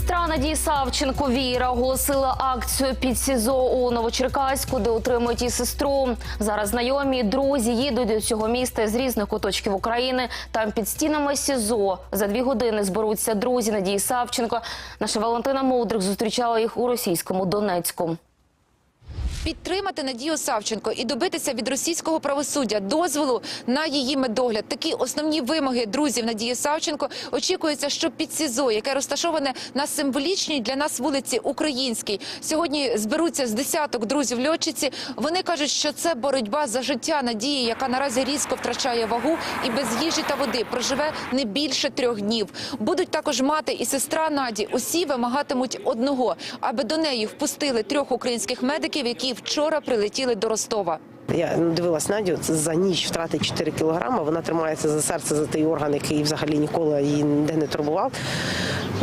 Сестра Надії Савченко Віра оголосила акцію під СІЗО у Новочеркаську, де утримують її сестру. Зараз знайомі друзі їдуть до цього міста з різних куточків України. Там під стінами СІЗО за дві години зберуться друзі Надії Савченко. Наша Валентина Мудрик зустрічала їх у російському Донецьку. Підтримати Надію Савченко і добитися від російського правосуддя дозволу на її медогляд. Такі основні вимоги друзів Надії Савченко очікується, що під СІЗО, яке розташоване на символічній для нас вулиці Українській, сьогодні зберуться з десяток друзів льотчиці. Вони кажуть, що це боротьба за життя Надії, яка наразі різко втрачає вагу і без їжі та води проживе не більше трьох днів. Будуть також мати і сестра Наді. Усі вимагатимуть одного, аби до неї впустили трьох українських медиків, які вчора прилетіли до Ростова. Я дивилась Надю це за ніч втратить 4 кілограми. Вона тримається за серце, за той орган, який взагалі ніколи її ніде не турбував.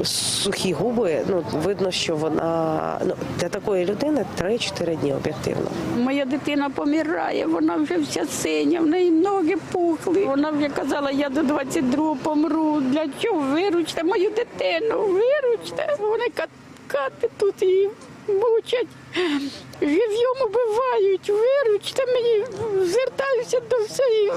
Сухі губи. Ну видно, що вона ну для такої людини 3-4 дні об'єктивно. Моя дитина помирає, вона вже вся синя, в неї ноги пухли. Вона вже казала, я до 22-го помру. Для чого? Виручте мою дитину, виручте. Вони кат- кати тут її мучать, жив'єм убивають, виручте мені, звертаюся до всієї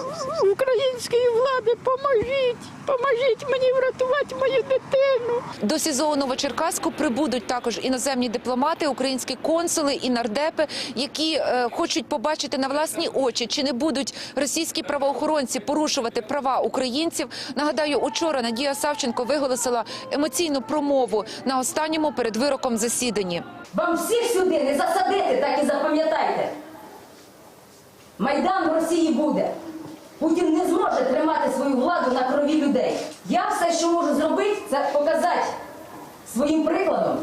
української влади, поможіть, поможіть мені врятувати мою дитину. До СІЗО у Новочеркаську прибудуть також іноземні дипломати, українські консули і нардепи, які е, хочуть побачити на власні очі, чи не будуть російські правоохоронці порушувати права українців. Нагадаю, учора Надія Савченко виголосила емоційну промову на останньому перед вироком засіданні. Вам всіх сюди не засадити, так і запам'ятайте. Майдан в Росії буде. Путін не зможе тримати свою владу на крові людей. Я все, що можу зробити, це показати своїм прикладом,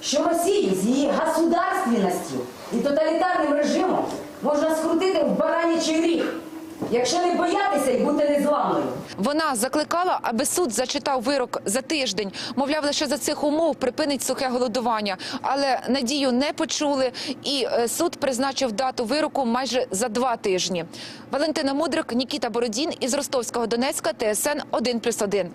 що Росію з її государственністю і тоталітарним режимом можна скрутити в баранячий ріг, якщо не боятися і бути незламною. Вона закликала, аби суд зачитав вирок за тиждень. Мовляв, лише за цих умов припинить сухе голодування. Але надію не почули, і е, суд призначив дату вироку майже за два тижні. Валентина Мудрик, Нікіта Бородін із Ростовського Донецька, ТСН 1+,1.